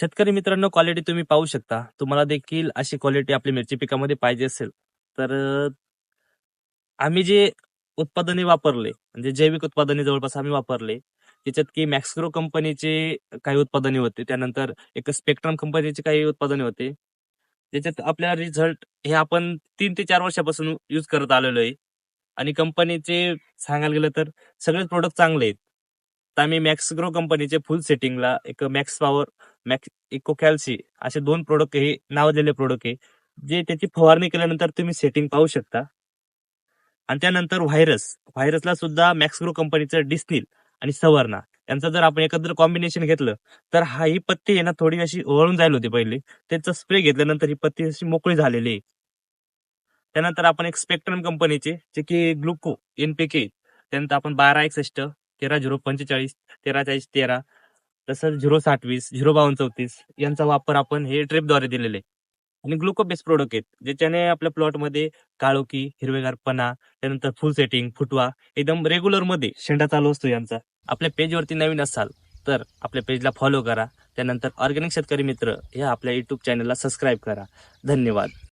शेतकरी मित्रांनो क्वालिटी तुम्ही पाहू शकता. तुम्हाला देखील अशी क्वालिटी आपली मिरची पिकामध्ये पाहिजे असेल तर आम्ही जे उत्पादने वापरले म्हणजे जैविक उत्पादने जवळपास आम्ही वापरले त्याच्यात की मॅक्सग्रो कंपनीचे काही उत्पादने होते त्यानंतर एक स्पेक्ट्रम कंपनीचे काही उत्पादने होते त्याच्यात आपल्या रिझल्ट हे आपण तीन ते चार वर्षापासून यूज करत आलेलो आहे. आणि कंपनीचे सांगायला गेलं तर सगळेच प्रोडक्ट चांगले आहेत. तर आम्ही मॅक्सग्रो कंपनीचे फुल सेटिंगला एक मॅक्स पॉवर मॅक्स इको कॅल्सी असे दोन प्रोडक्ट हे नावाजलेले प्रोडक्ट आहे जे त्याची फवारणी केल्यानंतर तुम्ही सेटिंग पाहू शकता. आणि त्यानंतर व्हायरस व्हायरसला सुद्धा मॅक्सग्रो कंपनीचं डिस्निल आणि सवर्णा यांचं जर आपण एकत्र कॉम्बिनेशन घेतलं तर हा ही पत्ती आहे ना थोडी अशी ओळून जायला होती पहिले. त्याचा स्प्रे घेतल्यानंतर ही पत्ती अशी मोकळी झालेली. आहे त्यानंतर आपण एक स्पेक्ट्रम कंपनीचे जे की ग्लुको एनपीके त्यानंतर आपण बारा एकसष्ट तेरा झिरो पंचेचाळीस तेरा चाळीस तेरा. तसंच झिरो साठवीस झिरो बावन्न चौतीस यांचा वापर आपण हे ट्रिपद्वारे दिलेले आणि ग्लुको बेस प्रोडक्ट आहेत ज्याच्याने आपल्या प्लॉटमध्ये काळोखी हिरवेगारपणा त्यानंतर फुल सेटिंग फुटवा एकदम रेग्युलरमध्ये शेंडा चालू असतो यांचा. आपल्या पेजवरती नवीन असाल तर आपल्या पेजला फॉलो करा. त्यानंतर ऑर्गॅनिक शेतकरी मित्र या आपल्या युट्यूब चॅनलला सबस्क्राईब करा. धन्यवाद.